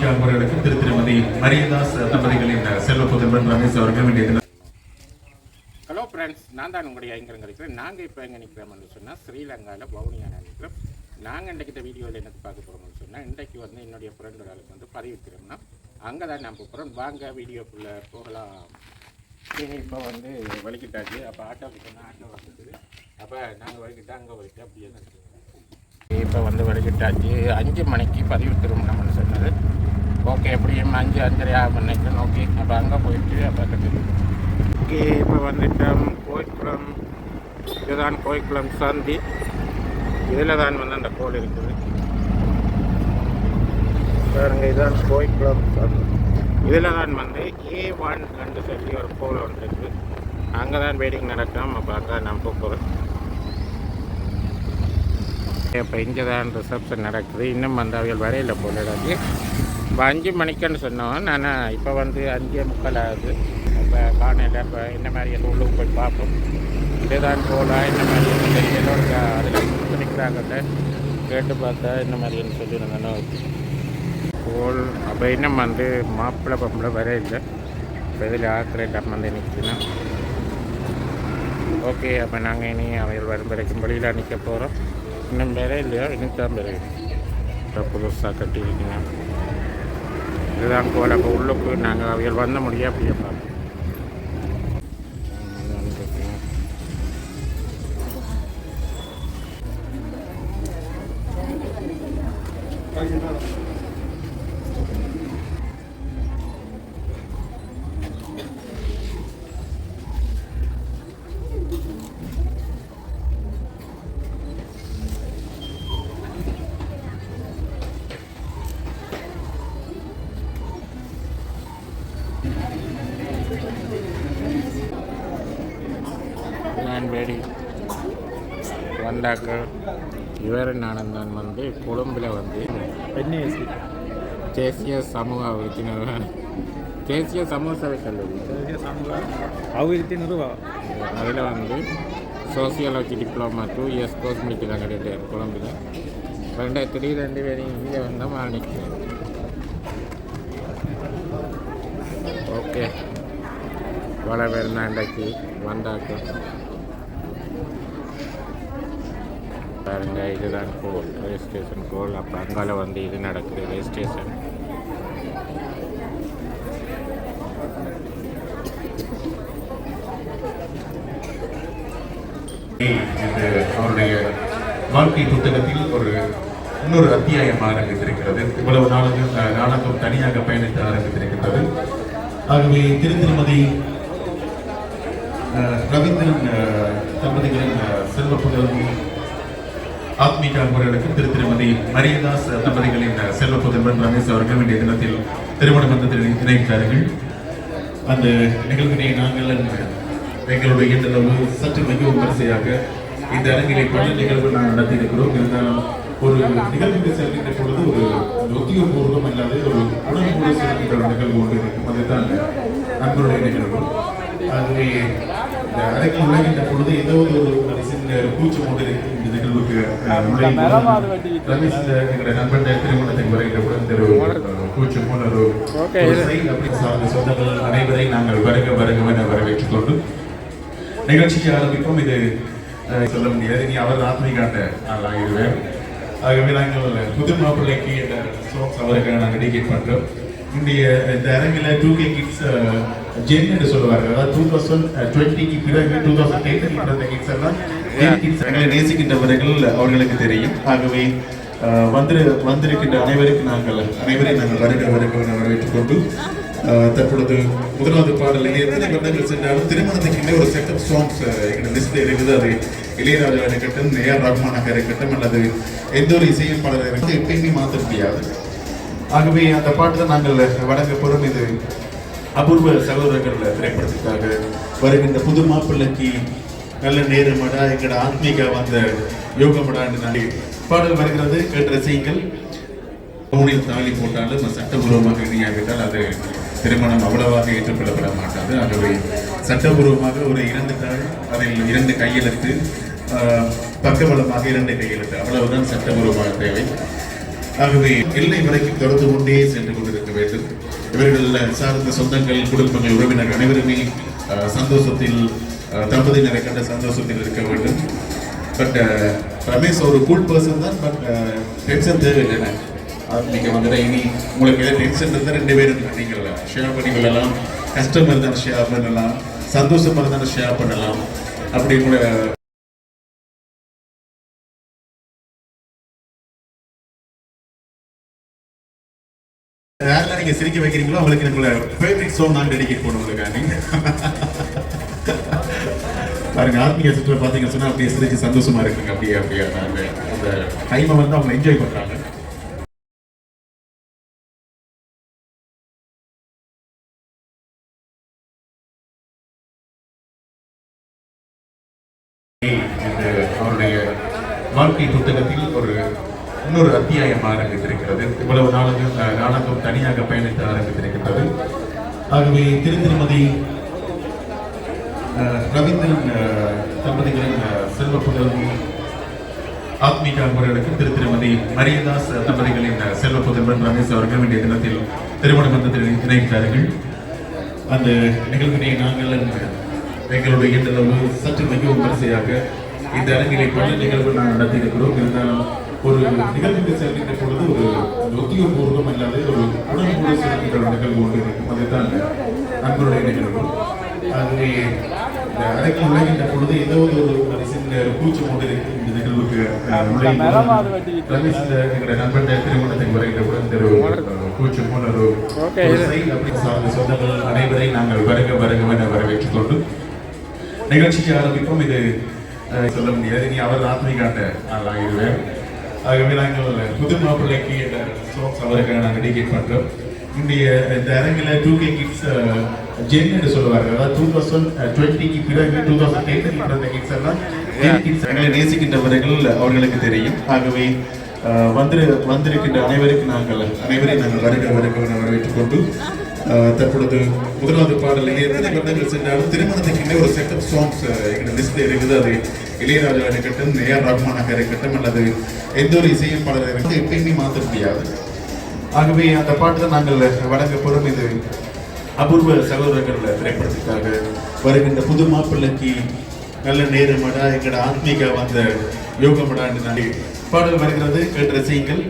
ஆத்மீக அவர்களுக்கு திரு திருமதி மரியதாஸ் தம்பதிகளின் செல்வ புதல்வன் ரமேஷ் அவர்கள் வேண்டிய ஹலோ ஃப்ரெண்ட்ஸ் நான் தான் உங்களுடைய ஐங்கரங்க இருக்கிறேன் நாங்கள் இப்போ எங்கே நிற்கிறோம்னு சொன்னால் ஸ்ரீலங்காவில் பவுனியா நிற்கிறோம் நாங்கள் இன்றைக்கு இந்த வீடியோவில் எனக்கு பார்க்க போகிறோம்னு சொன்னால் இன்றைக்கு வந்து என்னுடைய ஃப்ரெண்டுகளுக்கு வந்து பதிவிக்கிறோம்னா அங்கே தான் நான் போகிறோம் வாங்க வீடியோக்குள்ளே போகலாம். இப்போ வந்து வலிக்கிட்டாச்சு. அப்போ ஆட்டோவுக்கு சொன்னால் ஆட்டோ வந்துடுது அப்போ நாங்கள் வலிக்கிட்டா அங்கே வலிக்கிட்டா அப்படியே தான் இப்போ வந்து வலிக்கிட்டாச்சு. அஞ்சு மணிக்கு பதிவு திருமணம்னு சொன்னது. ஓகே எப்படியும் அஞ்சு அஞ்சரை ஆகும் நினைக்கிறேன் ஓகே அப்போ அங்கே போயிட்டு அப்போ ஓகே இப்போ வந்துட்டோம். கோயிக்குளம் இதுதான் கோயிக்குளம் சந்தி. இதில் தான் வந்து அந்த கோல் இருக்குது. பாருங்க இதுதான் கோயிக்குளம் சந்தி. இதில் தான் வந்து ஏ ஒன் ரெண்டு சொல்லி ஒரு கோல் ஒன்று இருக்குது அங்கே தான் வெயிட்டிங் நடக்கும் அப்போ அங்கே நான் போகிறோம் இப்போ இங்கே தான் ரிசப்ஷன் நடக்குது. இன்னும் வந்து அவைகள் வரையில் போலடாது இப்போ அஞ்சு மணிக்குன்னு சொன்னோம். நான் இப்போ வந்து அஞ்சே முக்கால் ஆகுது. இப்போ காணையில் இப்போ என்ன மாதிரி எல்லாம் உள்ளுக்கு போய் பார்ப்போம். இதுதான் போகலாம் என்ன மாதிரி தெரியல அதில் நிற்கிறாங்கல்ல. கேட்டு பார்த்தா என்ன மாதிரின்னு சொல்லியிருந்தேன். போல் அப்போ இன்னும் வந்து மாப்பிள்ளை பம்பளை வர இல்லை. இப்போ இதில் ஆக்கிற இடம் வந்து நிற்கணும். ஓகே அப்போ நாங்கள் இனி அவையில் வரும் வரைக்கும் வழியில் நிற்க போகிறோம். இன்னும் வேற இல்லையா? இன்னும் தான் வேற இப்போ புதுசாக கட்டியிருக்கீங்க. இதுதான் போல அப்போ உள்ளுக்கு நாங்கள் அவைகள் வந்த முடியாது அப்படியே பார்ப்போம். நான் வேடி. வந்தாக்க இவர் நானந்தன் வந்து கொழும்பில் வந்து தேசிய சமூக உறுப்பினர் தேசிய சமூக சேவை கல்லூரி. சமூக அபிவிருத்தி நிறுவா அதில் வந்து sociology diploma two years course முடிக்கிறாங்க ரெண்டு கொழம்பில். ரெண்டாயிரத்தி ரெண்டு பேரும் இங்கே வந்தால் மாணிக்கிறேன் ஓகே. இவ்வளோ பேர் தான் இன்றைக்கு வந்தாக்க பாருங்க இதுதான் கோல். ரெஜிஸ்ட்ரேஷன் கோல். அப்போ அங்கால வந்து இது நடக்குது. ரெஜிஸ்ட்ரேஷன் இது அவருடைய வாழ்க்கை புத்தகத்தில் ஒரு இன்னொரு அத்தியாயம் ஆரம்பித்திருக்கிறது. இவ்வளவு நாளும் நாளுக்கும் தனியாக பயணித்து ஆரம்பித்திருக்கிறது. ஆகவே திரு திருமதி ரவீந்திரன் தம்பதிகளின் செல்வ புதல்வி ஆத்மீக அவர்களுக்கு திரு திருமதி மரியதாஸ் தம்பதிகளின் அஹ், செல்வ புதல்வன் ரமேஷ் அவர்கள் வேண்டிய தினத்தில் திருமண பந்தத்தில் இணைகிறார்கள் அந்த நிகழ்வினை நாங்கள் எங்களுடைய இயன்றளவு சற்று மிகவும் வரிசையாக இந்த அரங்கிலே பல நிகழ்வு நாம் நடத்தியிருக்கிறோம். இருந்தாலும் ஒரு நிகழ்வுக்கு செல்கின்ற பொழுது ஒரு உத்தியோகபூர்வம் இல்லாத ஒரு உணவு செல்கின்ற ஒரு நிகழ்வு ஒன்று இருக்கும். அதுதான் நண்பருடைய நிகழ்வு. ஆகவே இந்த பொழுது ஏதோ ஒரு சின்ன இந்த நிகழ்வுக்கு ரமேஷ் எங்களுடைய நண்பன் திருமணத்துக்கு வருகின்ற பொழுது இந்த ஒரு கூச்சம் போல ஒரு Okay, ஒரு இது- சை அப்படி சார்ந்த சொந்தங்கள் அனைவரை நாங்கள் வருக வருக என வரவேற்றுக் கொண்டு நிகழ்ச்சிக்கு ஆரம்பிப்போம். இது சொல்ல முடியாது. இனி அவர் ஆத்மீகாண்ட ஆளாகிடுவேன் ஆகவே நாங்கள் புது மாப்பிள்ளைக்கு சாங்ஸ் அவருக்கு நாங்கள் டெடிகேட் பண்றோம். இந்திய இந்த அரங்கில் டூ கே கிட்ஸ் ஜென் என்று சொல்லுவார்கள் அதாவது டூ தௌசண்ட் டுவெண்ட்டிக்கு பிறகு டூ தௌசண்ட் டென்த்தில் பிறந்த கிட்ஸ் எல்லாம் எங்களை நேசிக்கின்றவர்கள் அவர்களுக்கு தெரியும். ஆகவே அஹ், வந்திரு வந்திருக்கின்ற அனைவருக்கும் நாங்கள் அனைவரையும் நாங்கள் வருகிற வரைக்கும் வரவேற்றுக் கொண்டு தற்பொழுது முதலாவது பாடல் எத்தனை வருடங்கள் சென்றாலும் திருமணத்துக்கு ஒரு செட் ஆஃப் சாங்ஸ் எங்கள் லிஸ்ட்டில் இருக்குது. அது இளையராஜா இருக்கட்டும் ஏஆர் ரஹ்மானாக இருக்கட்டும் அல்லது எந்த ஒரு இசையமைப்பாளர் இருக்கட்டும் எப்பயுமே மாற்ற முடியாது. ஆகவே அந்த பாட்டு தான் நாங்கள் வழங்க போகிறோம் இது அபூர்வ சகோதரர்கள் திரைப்படத்துக்காக வருகின்ற புது மாப்பிள்ளைக்கு நல்ல நேரமடா எங்கட ஆத்மீக வந்த யோகமடான்னு நாளை பாடல் வருகிறது. கேட்டு ரசியுங்கள் மூணில் தாலி போட்டாலும் சட்டபூர்வமாக இணையாவிட்டால் அது திருமணம் அவ்வளவாக ஏற்றுக்கொள்ளப்பட மாட்டாது. ஆகவே சட்டபூர்வமாக ஒரு இரண்டு தாள் அதில் இரண்டு கையெழுத்து ஆஹ், பக்கபலமாக இரண்டு கையெழுத்து. அவ்வளவுதான் சட்டபூர்வமாக தேவை. ஆகவே எல்லை வரைக்கும் தொடர்ந்து கொண்டே சென்று கொண்டிருக்க வேண்டும். இவர்கள் சார்ந்த சொந்தங்கள் குடும்பங்கள் உறவினர் அனைவருமே சந்தோஷத்தில் தம்பதியினரை கண்ட சந்தோஷத்தில் இருக்க வேண்டும். பட் ரமேஷ் ஒரு கூல் பர்சன் தான் பட் டென்ஷன் தேவையில்லை நீங்கள் வந்துட்டு இனி உங்களுக்கு எதாவது டென்ஷன் இருந்தால் ரெண்டு பேரும் நீங்கள் ஷேர் பண்ணி கொள்ளலாம். கஷ்டம் இருந்தால் ஷேர் பண்ணலாம். சந்தோஷமாக இருந்தாலும் ஷேர் பண்ணலாம். அப்படி கூட யாரெல்லாம் நீங்க சிரிக்க வைக்கிறீங்களோ அவங்களுக்கு உங்களோட ஃபேவரட் சோங் நான் டெடிகேட் பண்ணுவோம் உங்களுக்கு பாருங்க ஆத்மீக சுற்றுலா பார்த்தீங்கன்னு சொன்னா அப்படியே சிரிச்சு சந்தோஷமா இருக்குங்க. அப்படியே அப்படியே அந்த டைமை வந்து அவங்க என்ஜாய் பண்றாங்க. அவருடைய வாழ்க்கை புத்தகத்தில் ஒரு இன்னொரு அத்தியாயம் ஆரம்பித்திருக்கிறது இவ்வளவு நாளும் நாடகம் தனியாக பயணித்து ஆரம்பித்திருக்கிறது ஆகவே திரு திருமதி ரவீந்திரன் தம்பதிகளின் செல்வ புதல்வி ஆத்மீக அவர்களுக்கு திரு திருமதி மரியதாஸ் தம்பதிகளின் செல்வ புதல்வன் ரமேஷ் அவர்கள் வேண்டிய தினத்தில் திருமண பந்தத்தில் இணைத்தார்கள் அந்த நிகழ்வினை நாங்கள் எங்களுடைய இயன்றளவு சற்று மிகவும் வரிசையாக இந்த அரங்கிலே பல நிகழ்வு நான் நடத்தியிருக்கிறோம் இருந்தாலும் ஒரு நிகழ்வுக்கு செல்கின்ற பொழுது ஒரு உத்தியோகபூர்வம் அல்லாத ஒரு உடன்போடு செல்கின்ற ஒரு நிகழ்வு ஒன்று இருக்கும். அதுதான் நண்பருடைய நிகழ்வு. ஆகவே இந்த அரங்கில் நுழைகின்ற பொழுது ஏதோ ஒரு சின்ன கூச்சம் கொண்டு இருக்கும். இந்த நிகழ்வுக்கு எங்களுடைய நண்பருடைய திருமணத்துக்கு வருகின்ற பொழுது இந்த ஒரு கூச்சம் போல ஒரு Okay. ஒரு செயல் அப்படி சார்ந்த சொந்தங்கள் அனைவரையும் நாங்கள் வருக வருக என வரவேற்றுக் கொண்டு நிகழ்ச்சிக்கு ஆரம்பிப்போம். இது சொல்ல முடியாது. இனி அவர் ஆத்மிகாட்ட நான் ஆகிடுவேன். ஆகவே நாங்கள் புது மாப்பிள்ளைக்கு சாங்ஸ் அவருக்காக நாங்கள் டெடிகேட் பண்ணுறோம் இன்றைய இந்த அரங்கில் டூ கே கிட்ஸ் ஜென் என்று சொல்லுவார்கள். அதாவது டூ தௌசண்ட் டுவெண்ட்டிக்கு பிறகு டூ தௌசண்ட் டென்னில் பிறந்த கிட்ஸ் எல்லாம் ஜென் கிட்ஸ் எங்களை நேசிக்கின்றவர்கள் அவர்களுக்கு தெரியும். ஆகவே அஹ், வந்து வந்திருக்கின்ற அனைவருக்கும் நாங்கள் அனைவரையும் நாங்கள் வருக வருக வரவேற்றுக் கொண்டு அஹ், தற்பொழுது முதலாவது பாடலில் எத்தனை வருடங்கள் சென்றாலும் திருமணத்துக்குமே ஒரு செட் சாங்ஸ் எங்கள் லிஸ்ட்ல இருக்குது. அதை இளையராஜா இருக்கட்டும் ஏஆர் ரஹ்மானாக இருக்கட்டும் அல்லது எந்த ஒரு இசையமைப்பாளர் இருக்கட்டும் எப்பயுமே மாற்ற முடியாது. ஆகவே அந்த பாட்டில் நாங்கள் வழங்க போகிறோம் இது அபூர்வ சகோதரர்கள் திரைப்படத்துக்காக வருகின்ற புது மாப்பிள்ளைக்கு நல்ல நேரமடா எங்களோட ஆத்மீக வந்த யோகமடான்னு நான் பாடல் வருகிறது. கேட்டு ரசியுங்கள்.